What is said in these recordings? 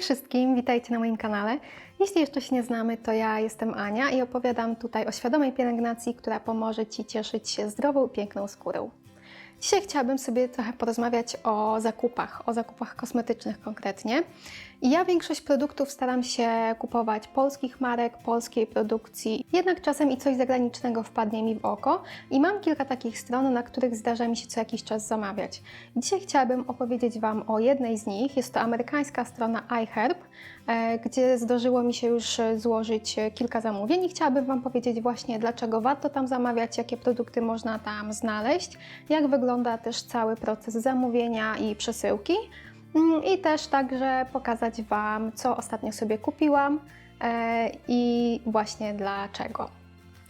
wszystkim, witajcie na moim kanale. Jeśli jeszcze się nie znamy, to ja jestem Ania i opowiadam tutaj o świadomej pielęgnacji, która pomoże Ci cieszyć się zdrową piękną skórą. Dzisiaj chciałabym sobie trochę porozmawiać o zakupach, o zakupach kosmetycznych konkretnie. I ja większość produktów staram się kupować polskich marek, polskiej produkcji, jednak czasem i coś zagranicznego wpadnie mi w oko i mam kilka takich stron, na których zdarza mi się co jakiś czas zamawiać. Dzisiaj chciałabym opowiedzieć Wam o jednej z nich. Jest to amerykańska strona iHerb, e, gdzie zdarzyło mi się już złożyć kilka zamówień i chciałabym Wam powiedzieć właśnie dlaczego warto tam zamawiać, jakie produkty można tam znaleźć, jak wygląda też cały proces zamówienia i przesyłki. Mm, I też także pokazać Wam, co ostatnio sobie kupiłam e, i właśnie dlaczego.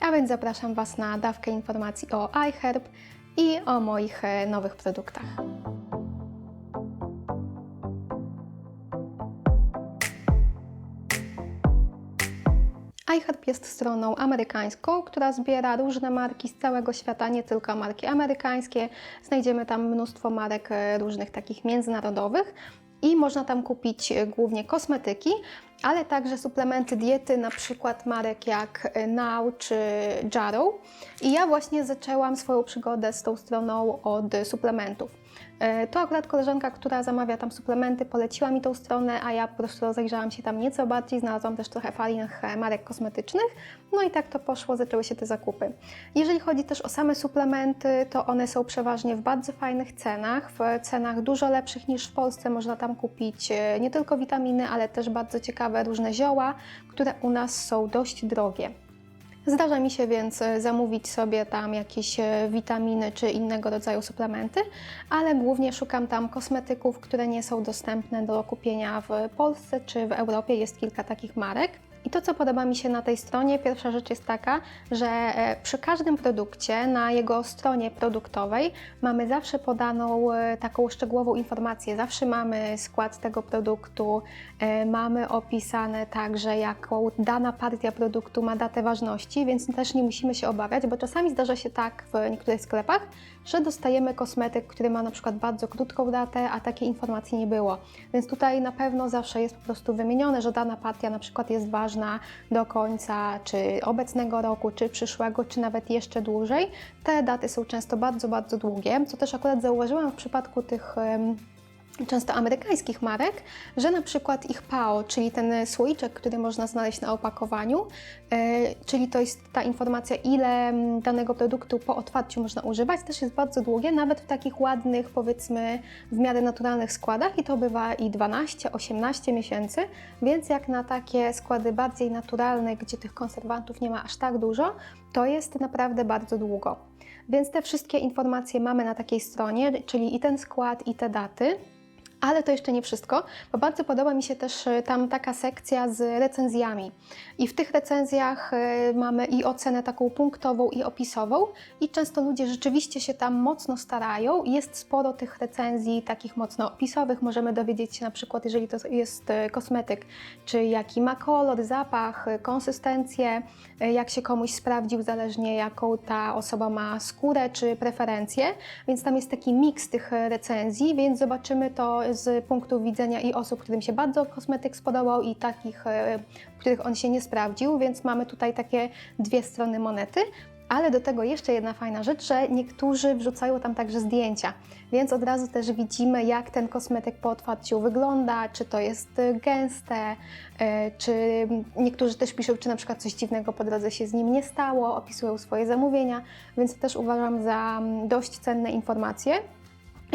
A więc zapraszam Was na dawkę informacji o iHerb i o moich e, nowych produktach. iHerb jest stroną amerykańską, która zbiera różne marki z całego świata, nie tylko marki amerykańskie. Znajdziemy tam mnóstwo marek e, różnych takich międzynarodowych i można tam kupić e, głównie kosmetyki, ale także suplementy diety, na przykład marek jak e, Now czy Jarrow. I ja właśnie zaczęłam swoją przygodę z tą stroną od suplementów. E, To akurat koleżanka, która zamawia tam suplementy, poleciła mi tą stronę, a ja po prostu rozejrzałam się tam nieco bardziej, znalazłam też trochę fajnych marek kosmetycznych, no i tak to poszło, zaczęły się te zakupy. Jeżeli chodzi też o same suplementy, to one są przeważnie w bardzo fajnych cenach, w cenach dużo lepszych niż w Polsce. Można tam kupić e, nie tylko witaminy, ale też bardzo ciekawe różne zioła, które u nas są dość drogie. Zdarza mi się więc e, zamówić sobie tam jakieś e, witaminy czy innego rodzaju suplementy, ale głównie szukam tam kosmetyków, które nie są dostępne do kupienia w Polsce czy w Europie. Jest kilka takich marek. I to, co podoba mi się na tej stronie, pierwsza rzecz jest taka, że e, przy każdym produkcie na jego stronie produktowej mamy zawsze podaną e, taką szczegółową informację. Zawsze mamy skład tego produktu, e, mamy opisane także, jaką dana partia produktu ma datę ważności, więc też nie musimy się obawiać, bo czasami zdarza się tak w niektórych sklepach, że dostajemy kosmetyk, który ma na przykład bardzo krótką datę, a takiej informacji nie było. Więc tutaj na pewno zawsze jest po prostu wymienione, że dana partia na przykład jest ważna do końca czy obecnego roku, czy przyszłego, czy nawet jeszcze dłużej. Te daty są często bardzo, bardzo długie, co też akurat zauważyłam w przypadku tych często amerykańskich marek, że na przykład ich PAO, czyli ten słoiczek, który można znaleźć na opakowaniu, e, czyli to jest ta informacja, ile mm, danego produktu po otwarciu można używać, też jest bardzo długie, nawet w takich ładnych, powiedzmy, w miarę naturalnych składach i to bywa i 12-18 miesięcy, więc jak na takie składy bardziej naturalne, gdzie tych konserwantów nie ma aż tak dużo, to jest naprawdę bardzo długo. Więc te wszystkie informacje mamy na takiej stronie, czyli i ten skład, i te daty. Ale to jeszcze nie wszystko, bo bardzo podoba mi się też e, tam taka sekcja z recenzjami. I w tych recenzjach e, mamy i ocenę taką punktową, i opisową, i często ludzie rzeczywiście się tam mocno starają. Jest sporo tych recenzji takich mocno opisowych. Możemy dowiedzieć się na przykład, jeżeli to jest e, kosmetyk, czy jaki ma kolor, zapach, konsystencję, jak się komuś sprawdził, zależnie jaką ta osoba ma skórę czy preferencje. Więc tam jest taki miks tych recenzji, więc zobaczymy to z punktu widzenia i osób, którym się bardzo kosmetyk spodobał, i takich, e, w których on się nie sprawdził, więc mamy tutaj takie dwie strony monety. Ale do tego jeszcze jedna fajna rzecz, że niektórzy wrzucają tam także zdjęcia, więc od razu też widzimy, jak ten kosmetyk po otwarciu wygląda, czy to jest e, gęste, e, czy niektórzy też piszą, czy na przykład coś dziwnego po drodze się z nim nie stało, opisują swoje zamówienia, więc też uważam za mm, dość cenne informacje.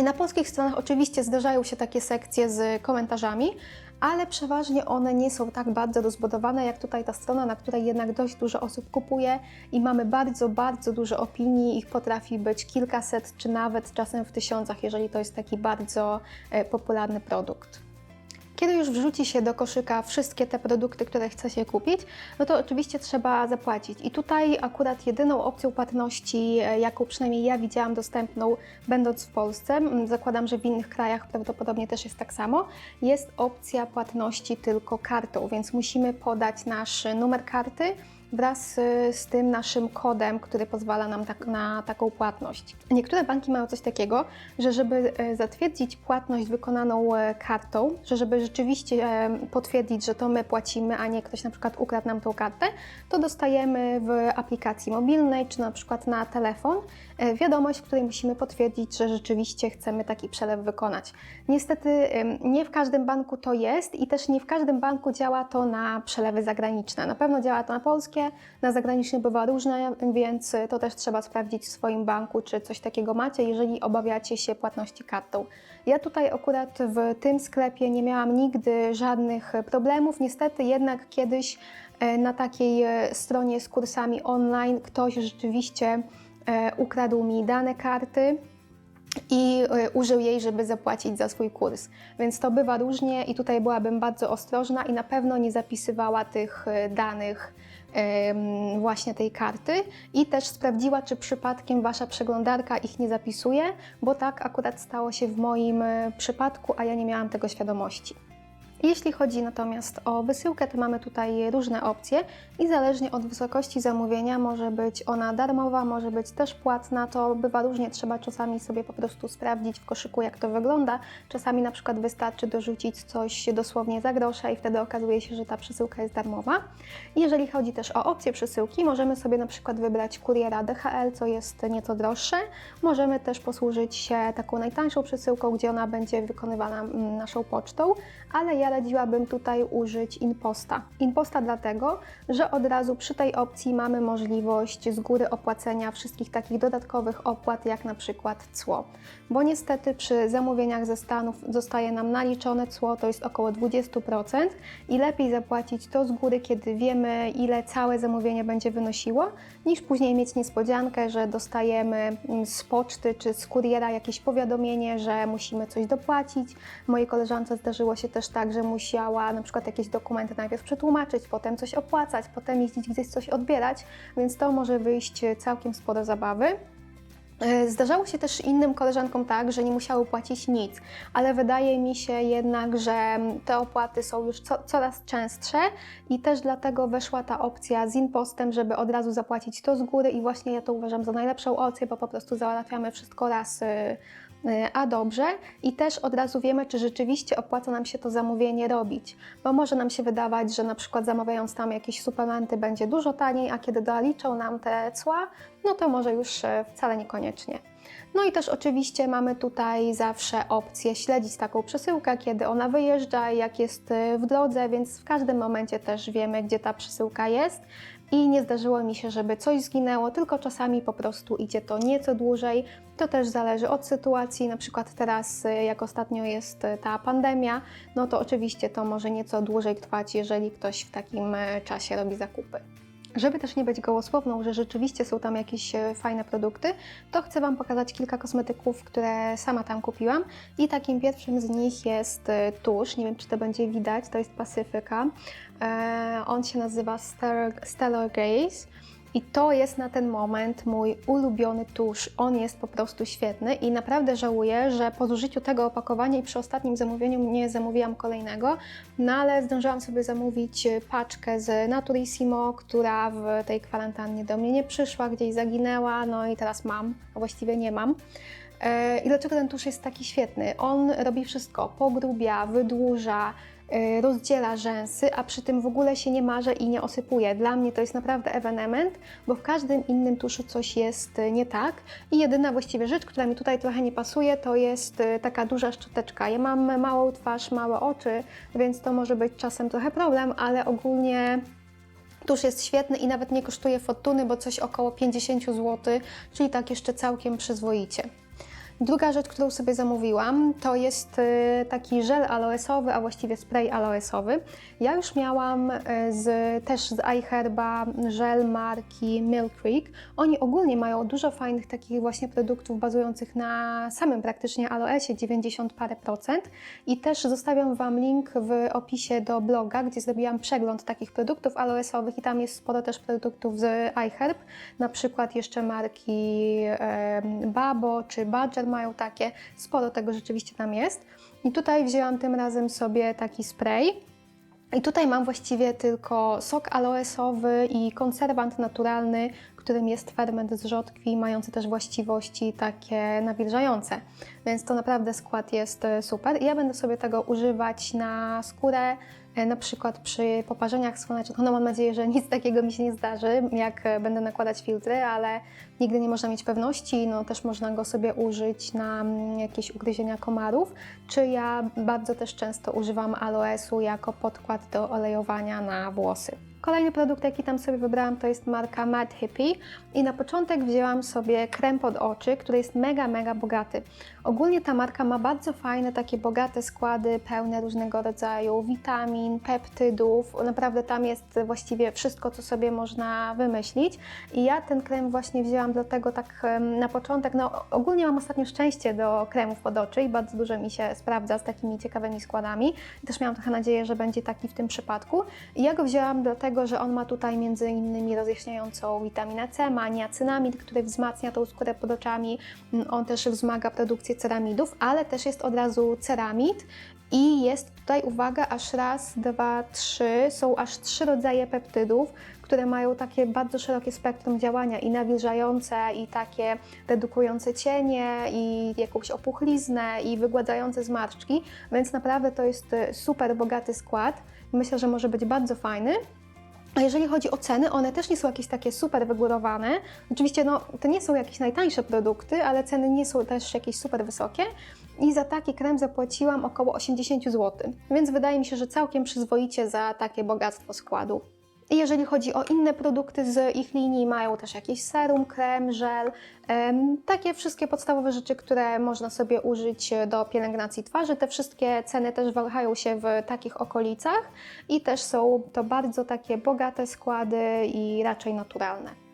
Na polskich stronach oczywiście zdarzają się takie sekcje z komentarzami, ale przeważnie one nie są tak bardzo rozbudowane jak tutaj ta strona, na której jednak dość dużo osób kupuje i mamy bardzo, bardzo dużo opinii. Ich potrafi być kilkaset, czy nawet czasem w tysiącach, jeżeli to jest taki bardzo e, popularny produkt. Kiedy już wrzuci się do koszyka wszystkie te produkty, które chce się kupić, no to oczywiście trzeba zapłacić. I tutaj akurat jedyną opcją płatności, e, jaką przynajmniej ja widziałam dostępną, będąc w Polsce, zakładam, że w innych krajach prawdopodobnie też jest tak samo, jest opcja płatności tylko kartą, więc musimy podać nasz numer karty wraz z tym naszym kodem, który pozwala nam tak, na taką płatność. Niektóre banki mają coś takiego, że żeby e, zatwierdzić płatność wykonaną e, kartą, że żeby rzeczywiście e, potwierdzić, że to my płacimy, a nie ktoś na przykład ukradł nam tą kartę, to dostajemy w aplikacji mobilnej czy na przykład na telefon wiadomość, w której musimy potwierdzić, że rzeczywiście chcemy taki przelew wykonać. Niestety nie w każdym banku to jest i też nie w każdym banku działa to na przelewy zagraniczne. Na pewno działa to na polskie, na zagraniczne bywa różne, więc to też trzeba sprawdzić w swoim banku, czy coś takiego macie, jeżeli obawiacie się płatności kartą. Ja tutaj akurat w tym sklepie nie miałam nigdy żadnych problemów. Niestety jednak kiedyś e, na takiej e, stronie z kursami online ktoś rzeczywiście e, ukradł mi dane karty i użył jej, żeby zapłacić za swój kurs. Więc to bywa różnie i tutaj byłabym bardzo ostrożna i na pewno nie zapisywała tych danych właśnie tej karty i też sprawdziła, czy przypadkiem Wasza przeglądarka ich nie zapisuje, bo tak akurat stało się w moim e, przypadku, a ja nie miałam tego świadomości. Jeśli chodzi natomiast o wysyłkę, to mamy tutaj różne opcje i zależnie od wysokości zamówienia może być ona darmowa, może być też płatna. To bywa różnie, trzeba czasami sobie po prostu sprawdzić w koszyku, jak to wygląda. Czasami na przykład wystarczy dorzucić coś dosłownie za grosze i wtedy okazuje się, że ta przesyłka jest darmowa. Jeżeli chodzi też o opcję przesyłki, możemy sobie na przykład wybrać kuriera DHL, co jest nieco droższe. Możemy też posłużyć się taką najtańszą przesyłką, gdzie ona będzie wykonywana mm, naszą pocztą, ale ja radziłabym tutaj użyć Inposta. Inposta dlatego, że od razu przy tej opcji mamy możliwość z góry opłacenia wszystkich takich dodatkowych opłat, jak na przykład cło. Bo niestety przy zamówieniach ze Stanów zostaje nam naliczone cło, to jest około 20% i lepiej zapłacić to z góry, kiedy wiemy, ile całe zamówienie będzie wynosiło, niż później mieć niespodziankę, że dostajemy mm, z poczty czy z kuriera jakieś powiadomienie, że musimy coś dopłacić. Mojej koleżance zdarzyło się też tak, że musiała na przykład jakieś dokumenty najpierw przetłumaczyć, potem coś opłacać, potem jeździć gdzieś coś odbierać, więc to może wyjść całkiem sporo zabawy. E, Zdarzało się też innym koleżankom tak, że nie musiały płacić nic, ale wydaje mi się jednak, że te opłaty są już co, coraz częstsze i też dlatego weszła ta opcja z Inpostem, żeby od razu zapłacić to z góry i właśnie ja to uważam za najlepszą opcję, bo po prostu załatwiamy wszystko raz y, a dobrze i też od razu wiemy, czy rzeczywiście opłaca nam się to zamówienie robić, bo może nam się wydawać, że na przykład zamawiając tam jakieś suplementy będzie dużo taniej, a kiedy doliczą nam te cła, no to może już e, wcale niekoniecznie. No i też oczywiście mamy tutaj zawsze opcję śledzić taką przesyłkę, kiedy ona wyjeżdża, jak jest e, w drodze, więc w każdym momencie też wiemy, gdzie ta przesyłka jest. I nie zdarzyło mi się, żeby coś zginęło, tylko czasami po prostu idzie to nieco dłużej. To też zależy od sytuacji, na przykład teraz, e, jak ostatnio jest e, ta pandemia, no to oczywiście to może nieco dłużej trwać, jeżeli ktoś w takim e, czasie robi zakupy. Żeby też nie być gołosłowną, że rzeczywiście są tam jakieś e, fajne produkty, to chcę Wam pokazać kilka kosmetyków, które sama tam kupiłam. I takim pierwszym z nich jest e, tusz. Nie wiem, czy to będzie widać, to jest Pacyfyka. E, on się nazywa Stellar, Gaze. I to jest na ten moment mój ulubiony tusz. On jest po prostu świetny i naprawdę żałuję, że po zużyciu tego opakowania i przy ostatnim zamówieniu nie zamówiłam kolejnego, no ale zdążyłam sobie zamówić paczkę z Naturissimo, która w tej kwarantannie do mnie nie przyszła, gdzieś zaginęła, no i teraz mam, a właściwie nie mam. E, I dlaczego ten tusz jest taki świetny? On robi wszystko, pogrubia, wydłuża, rozdziela rzęsy, a przy tym w ogóle się nie marze i nie osypuje. Dla mnie to jest naprawdę ewenement, bo w każdym innym tuszu coś jest y, nie tak. I jedyna właściwie rzecz, która mi tutaj trochę nie pasuje, to jest y, taka duża szczoteczka. Ja mam małą twarz, małe oczy, więc to może być czasem trochę problem, ale ogólnie Tusz jest świetny i nawet nie kosztuje fortuny, bo coś około 50 zł, czyli tak jeszcze całkiem przyzwoicie. Druga rzecz, którą sobie zamówiłam, to jest y, taki żel aloesowy, a właściwie spray aloesowy. Ja już miałam y, z, też z iHerba żel marki Mill Creek. Oni ogólnie mają dużo fajnych takich właśnie produktów bazujących na samym praktycznie aloesie, 90 parę procent. I też zostawiam Wam link w opisie do bloga, gdzie zrobiłam przegląd takich produktów aloesowych i tam jest sporo też produktów z iHerb, na przykład jeszcze marki em, Babo czy Badger mają takie, sporo tego rzeczywiście tam jest. I tutaj wzięłam tym razem sobie taki spray. I tutaj mam właściwie tylko sok aloesowy i konserwant naturalny, którym jest ferment z rzodkwi, mający też właściwości takie nawilżające. Więc to naprawdę skład jest e, super. I ja będę sobie tego używać na skórę, na przykład przy poparzeniach słonecznych. No mam nadzieję, że nic takiego mi się nie zdarzy, jak e, będę nakładać filtry, ale nigdy nie można mieć pewności. No też można go sobie użyć na mm, jakieś ugryzienia komarów. Czy ja bardzo też często używam aloesu jako podkład do olejowania na włosy. Kolejny produkt, jaki tam sobie wybrałam, to jest marka Mad Hippie i na początek wzięłam sobie krem pod oczy, który jest mega, mega bogaty. Ogólnie ta marka ma bardzo fajne, takie bogate składy, pełne różnego rodzaju witamin, peptydów. Naprawdę tam jest właściwie wszystko, co sobie można wymyślić. I ja ten krem właśnie wzięłam dlatego tak na początek, no ogólnie mam ostatnio szczęście do kremów pod oczy i bardzo dużo mi się sprawdza z takimi ciekawymi składami. Też miałam trochę nadzieję, że będzie taki w tym przypadku. I ja go wzięłam dlatego, że on ma tutaj między innymi rozjaśniającą witaminę C, ma niacinamid, który wzmacnia tą skórę pod oczami. Mm, On też wzmaga produkcję ceramidów, ale też jest od razu ceramid. I jest tutaj, uwaga, aż raz, dwa, trzy, są aż trzy rodzaje peptydów, które mają takie bardzo szerokie spektrum działania i nawilżające, i takie redukujące cienie, i jakąś opuchliznę, i wygładzające zmarszczki, więc naprawdę to jest e, super bogaty skład. Myślę, że może być bardzo fajny. A jeżeli chodzi o ceny, one też nie są jakieś takie super wygórowane. Oczywiście no, to nie są jakieś najtańsze produkty, ale ceny nie są też jakieś super wysokie. I za taki krem zapłaciłam około 80 zł, więc wydaje mi się, że całkiem przyzwoicie za takie bogactwo składu. Jeżeli chodzi o inne produkty z ich linii, mają też jakieś serum, krem, żel, takie wszystkie podstawowe rzeczy, które można sobie użyć do pielęgnacji twarzy. Te wszystkie ceny też wahają się w takich okolicach i też są to bardzo takie bogate składy i raczej naturalne.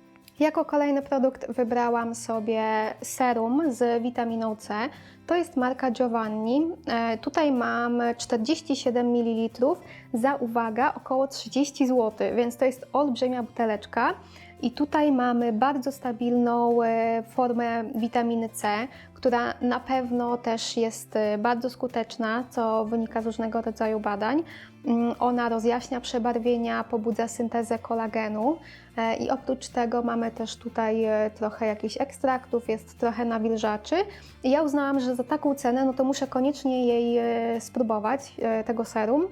Jako kolejny produkt wybrałam sobie serum z witaminą C. To jest marka Giovanni. E, tutaj mam 47 ml za uwaga około 30 zł, więc to jest olbrzymia buteleczka. I tutaj mamy bardzo stabilną e, formę witaminy C, która na pewno też jest e, bardzo skuteczna, co wynika z różnego rodzaju badań. Mm, Ona rozjaśnia przebarwienia, pobudza syntezę kolagenu e, i oprócz tego mamy też tutaj e, trochę jakichś ekstraktów, jest trochę nawilżaczy. I ja uznałam, że za taką cenę no to muszę koniecznie jej e, spróbować, tego serum.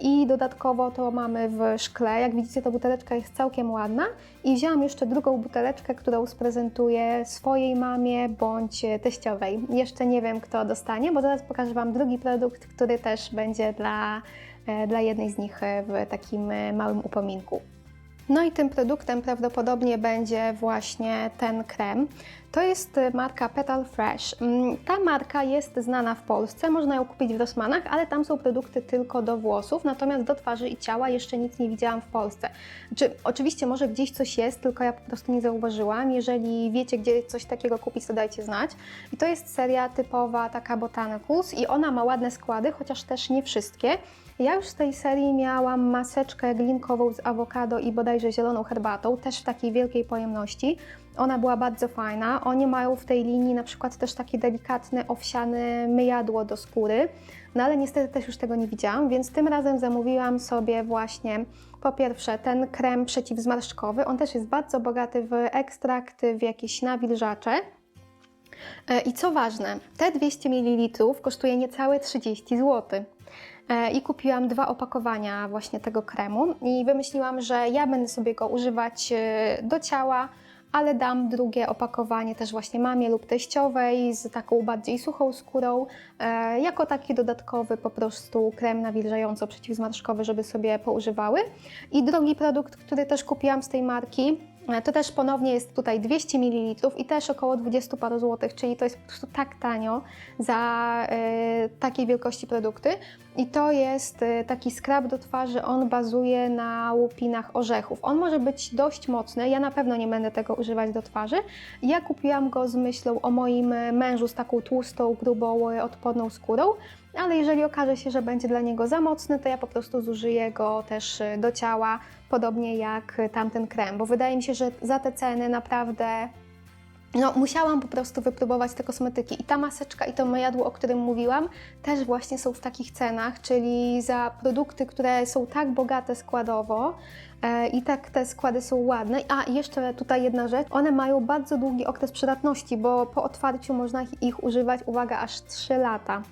I dodatkowo to mamy w szkle. Jak widzicie, ta buteleczka jest całkiem ładna. I wzięłam jeszcze drugą buteleczkę, którą sprezentuję swojej mamie bądź teściowej. Jeszcze nie wiem, kto dostanie, bo zaraz pokażę Wam drugi produkt, który też będzie dla, e, dla jednej z nich e, w takim e, małym upominku. No i tym produktem prawdopodobnie będzie właśnie ten krem. To jest e, marka Petal Fresh. Mm, Ta marka jest znana w Polsce, można ją kupić w Rossmanach, ale tam są produkty tylko do włosów, natomiast do twarzy i ciała jeszcze nic nie widziałam w Polsce. Czy, oczywiście może gdzieś coś jest, tylko ja po prostu nie zauważyłam. Jeżeli wiecie, gdzie coś takiego kupić, to dajcie znać. I to jest seria typowa taka Botanicals i ona ma ładne składy, chociaż też nie wszystkie. Ja już z tej serii miałam maseczkę glinkową z awokado i bodajże zieloną herbatą, też w takiej wielkiej pojemności. Ona była bardzo fajna. Oni mają w tej linii na przykład też takie delikatne owsiane myjadło do skóry, no ale niestety też już tego nie widziałam, więc tym razem zamówiłam sobie właśnie po pierwsze ten krem przeciwzmarszczkowy. On też jest bardzo bogaty w ekstrakty, w jakieś nawilżacze. E, I co ważne, te 200 ml kosztuje niecałe 30 zł. E, I kupiłam dwa opakowania właśnie tego kremu i wymyśliłam, że ja będę sobie go używać e, do ciała, ale dam drugie opakowanie też właśnie mamie lub teściowej z taką bardziej suchą skórą, e, jako taki dodatkowy po prostu krem nawilżająco-przeciwzmarszczkowy, żeby sobie poużywały. I drugi produkt, który też kupiłam z tej marki, to też ponownie jest tutaj 200 ml i też około 20 paru złotych, czyli to jest po prostu tak tanio za takiej wielkości produkty. I to jest e, taki skrab do twarzy, on bazuje na łupinach orzechów. On może być dość mocny, ja na pewno nie będę tego używać do twarzy. Ja kupiłam go z myślą o moim e, mężu z taką tłustą, grubą, e, odporną skórą, ale jeżeli okaże się, że będzie dla niego za mocny, to ja po prostu zużyję go też do ciała, podobnie jak tamten krem, bo wydaje mi się, że za te ceny naprawdę no, musiałam po prostu wypróbować te kosmetyki. I ta maseczka i to myjadło, o którym mówiłam, też właśnie są w takich cenach, czyli za produkty, które są tak bogate składowo e, i tak te składy są ładne. A jeszcze tutaj jedna rzecz, one mają bardzo długi okres przydatności, bo po otwarciu można ich, ich używać, uwaga, aż 3 lata.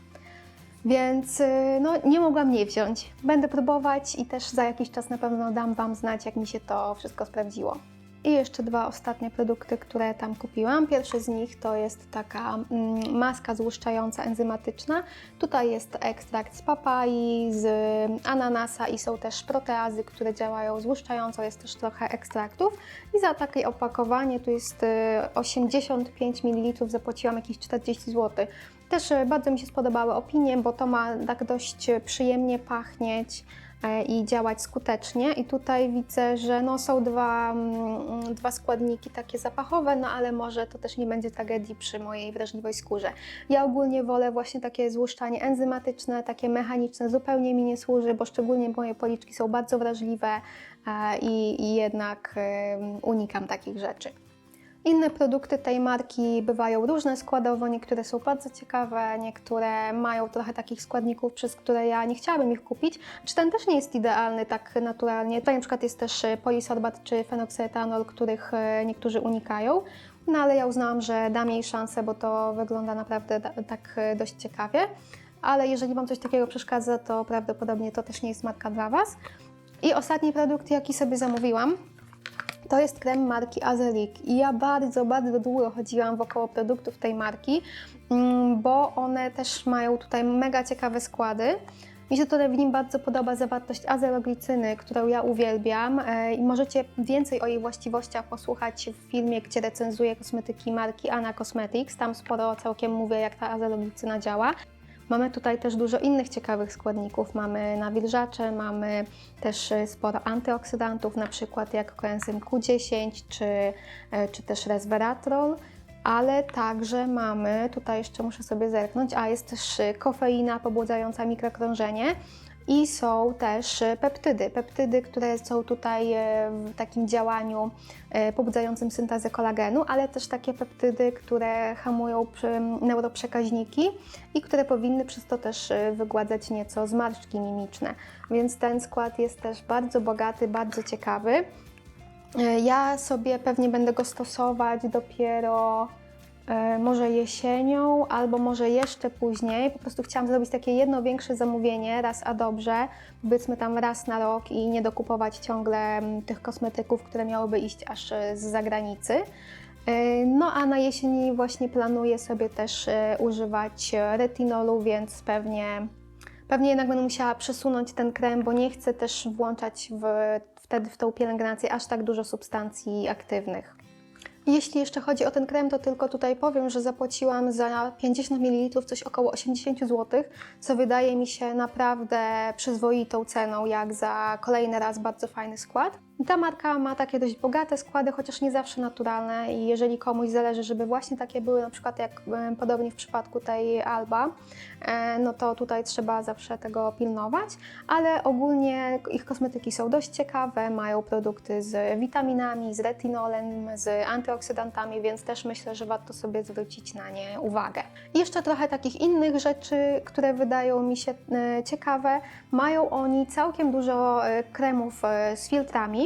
Więc y, no, nie mogłam nie wziąć. Będę próbować i też za jakiś czas na pewno dam Wam znać, jak mi się to wszystko sprawdziło. I jeszcze dwa ostatnie produkty, które tam kupiłam. Pierwszy z nich to jest taka mm, maska złuszczająca enzymatyczna. Tutaj jest ekstrakt z papai, z ananasa i są też proteazy, które działają złuszczająco. Jest też trochę ekstraktów. I za takie opakowanie tu jest y, 85 ml, zapłaciłam jakieś 40 zł. Też y, bardzo mi się spodobały opinie, bo to ma tak dość przyjemnie pachnieć i działać skutecznie. I tutaj widzę, że no są dwa, mm, dwa składniki takie zapachowe, no ale może to też nie będzie tragedii przy mojej wrażliwej skórze. Ja ogólnie wolę właśnie takie złuszczanie enzymatyczne, takie mechaniczne, zupełnie mi nie służy, bo szczególnie moje policzki są bardzo wrażliwe e, i, i jednak e, unikam takich rzeczy. Inne produkty tej marki bywają różne składowo, niektóre są bardzo ciekawe, niektóre mają trochę takich składników, przez które ja nie chciałabym ich kupić. Czy ten też nie jest idealny tak naturalnie? Tutaj na przykład jest też e, polisorbat czy fenoksyetanol, których e, niektórzy unikają. No ale ja uznałam, że dam jej szansę, bo to wygląda naprawdę tak e, dość ciekawie. Ale jeżeli Wam coś takiego przeszkadza, to prawdopodobnie to też nie jest marka dla Was. I ostatni produkt, jaki sobie zamówiłam, to jest krem marki Azelik i ja bardzo, bardzo długo chodziłam wokoło produktów tej marki, mm, bo one też mają tutaj mega ciekawe składy. Mi się tutaj w nim bardzo podoba zawartość azeroglicyny, którą ja uwielbiam e, i możecie więcej o jej właściwościach posłuchać w filmie, gdzie recenzuję kosmetyki marki Anna Cosmetics. Tam sporo całkiem mówię, jak ta azeroglicyna działa. Mamy tutaj też dużo innych ciekawych składników. Mamy nawilżacze, mamy też e, sporo antyoksydantów, na przykład jak koenzym Q10 czy, e, czy też resveratrol. Ale także mamy, tutaj jeszcze muszę sobie zerknąć, a jest też e, kofeina pobudzająca mikrokrążenie i są też e, peptydy. Peptydy, które są tutaj e, w takim działaniu e, pobudzającym syntezę kolagenu, ale też takie peptydy, które hamują neuroprzekaźniki i które powinny przez to też wygładzać nieco zmarszczki mimiczne. Więc ten skład jest też bardzo bogaty, bardzo ciekawy. Ja sobie pewnie będę go stosować dopiero może jesienią, albo może jeszcze później. Po prostu chciałam zrobić takie jedno większe zamówienie, raz a dobrze, powiedzmy tam raz na rok i nie dokupować ciągle mm, tych kosmetyków, które miałyby iść aż e, z zagranicy. E, No a na jesieni właśnie planuję sobie też e, używać e, retinolu, więc pewnie, pewnie jednak będę musiała przesunąć ten krem, bo nie chcę też włączać w, wtedy w tą pielęgnację aż tak dużo substancji aktywnych. Jeśli jeszcze chodzi o ten krem, to tylko tutaj powiem, że zapłaciłam za 50 ml coś około 80 zł, co wydaje mi się naprawdę przyzwoitą ceną, jak za kolejny raz bardzo fajny skład. Ta marka ma takie dość bogate składy, chociaż nie zawsze naturalne i jeżeli komuś zależy, żeby właśnie takie były, na przykład jak e, podobnie w przypadku tej Alba, e, no to tutaj trzeba zawsze tego pilnować, ale ogólnie ich kosmetyki są dość ciekawe, mają produkty z witaminami, z retinolem, z antyoksydantami, więc też myślę, że warto sobie zwrócić na nie uwagę. Jeszcze trochę takich innych rzeczy, które wydają mi się e, ciekawe. Mają oni całkiem dużo kremów z filtrami.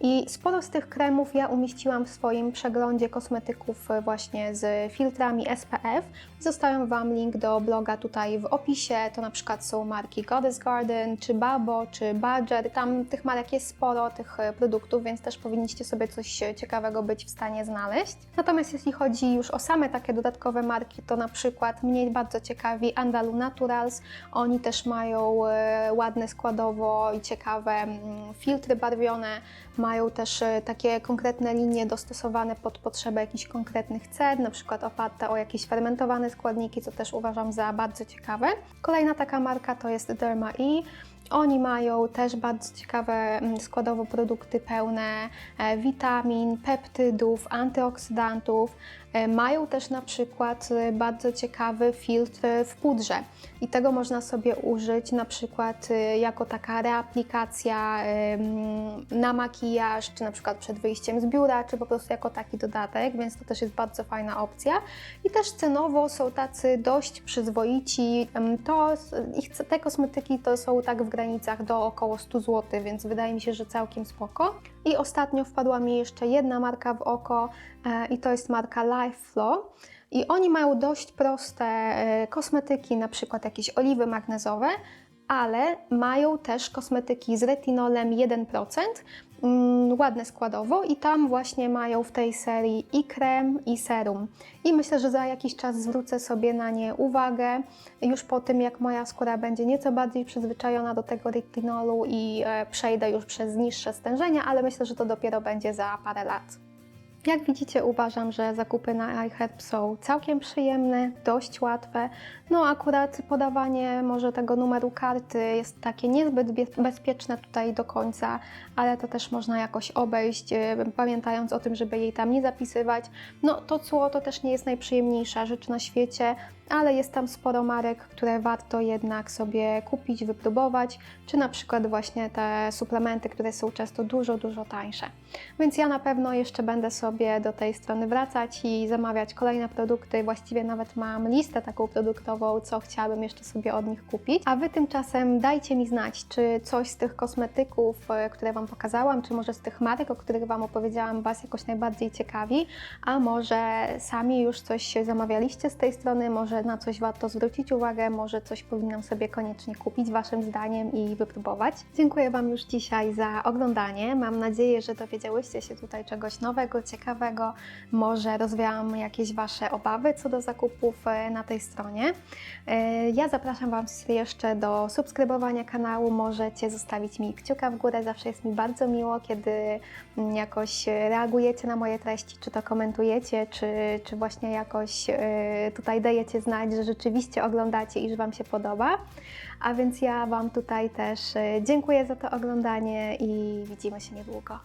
I sporo z tych kremów ja umieściłam w swoim przeglądzie kosmetyków e, właśnie z filtrami SPF. Zostawiam Wam link do bloga tutaj w opisie. To na przykład są marki Goddess Garden, czy Babo, czy Badger. Tam tych marek jest sporo, tych e, produktów, więc też powinniście sobie coś e, ciekawego być w stanie znaleźć. Natomiast jeśli chodzi już o same takie dodatkowe marki, to na przykład mnie bardzo ciekawi Andalu Naturals. Oni też mają ładne składowo i ciekawe mm, filtry barwione. Mają też e, takie konkretne linie dostosowane pod potrzeby jakichś konkretnych cen, na przykład oparte o jakieś fermentowane składniki, co też uważam za bardzo ciekawe. Kolejna taka marka to jest Derma E. Oni mają też bardzo ciekawe mm, składowo produkty pełne e, witamin, peptydów, antyoksydantów. E, Mają też na przykład e, bardzo ciekawy filtr w pudrze i tego można sobie użyć na przykład e, jako taka reaplikacja na makijaż, czy na przykład przed wyjściem z biura, czy po prostu jako taki dodatek, więc to też jest bardzo fajna opcja. I też cenowo są tacy dość przyzwoici. To, ich, te kosmetyki to są tak w granicach do około 100 zł, więc wydaje mi się, że całkiem spoko. I ostatnio wpadła mi jeszcze jedna marka w oko e, i to jest marka Life Flow. I oni mają dość proste e, kosmetyki, na przykład jakieś oliwy magnezowe, ale mają też kosmetyki z retinolem 1%, mm, ładne składowo i tam właśnie mają w tej serii i krem, i serum. I myślę, że za jakiś czas zwrócę sobie na nie uwagę, już po tym jak moja skóra będzie nieco bardziej przyzwyczajona do tego retinolu i e, przejdę już przez niższe stężenia, ale myślę, że to dopiero będzie za parę lat. Jak widzicie, uważam, że zakupy na iHerb są całkiem przyjemne, dość łatwe. No akurat podawanie może tego numeru karty jest takie niezbyt bezpieczne tutaj do końca, ale to też można jakoś obejść, pamiętając o tym, żeby jej tam nie zapisywać. No to cło to też nie jest najprzyjemniejsza rzecz na świecie, ale jest tam sporo marek, które warto jednak sobie kupić, wypróbować, czy na przykład właśnie te suplementy, które są często dużo, dużo tańsze. Więc ja na pewno jeszcze będę sobie do tej strony wracać i zamawiać kolejne produkty. Właściwie nawet mam listę taką produktową, co chciałabym jeszcze sobie od nich kupić. A Wy tymczasem dajcie mi znać, czy coś z tych kosmetyków, e, które Wam pokazałam, czy może z tych marek, o których Wam opowiedziałam, Was jakoś najbardziej ciekawi, a może sami już coś zamawialiście z tej strony, może na coś warto zwrócić uwagę, może coś powinnam sobie koniecznie kupić Waszym zdaniem i wypróbować. Dziękuję Wam już dzisiaj za oglądanie. Mam nadzieję, że dowiedziałyście się tutaj czegoś nowego, ciekawego. Może rozwiałam jakieś Wasze obawy co do zakupów e, na tej stronie. E, Ja zapraszam Was jeszcze do subskrybowania kanału. Możecie zostawić mi kciuka w górę. Zawsze jest mi bardzo miło, kiedy mm, jakoś reagujecie na moje treści, czy to komentujecie, czy, czy właśnie jakoś e, tutaj dajecie znać, że rzeczywiście oglądacie i że Wam się podoba. A więc ja Wam tutaj też e, dziękuję za to oglądanie i widzimy się niedługo.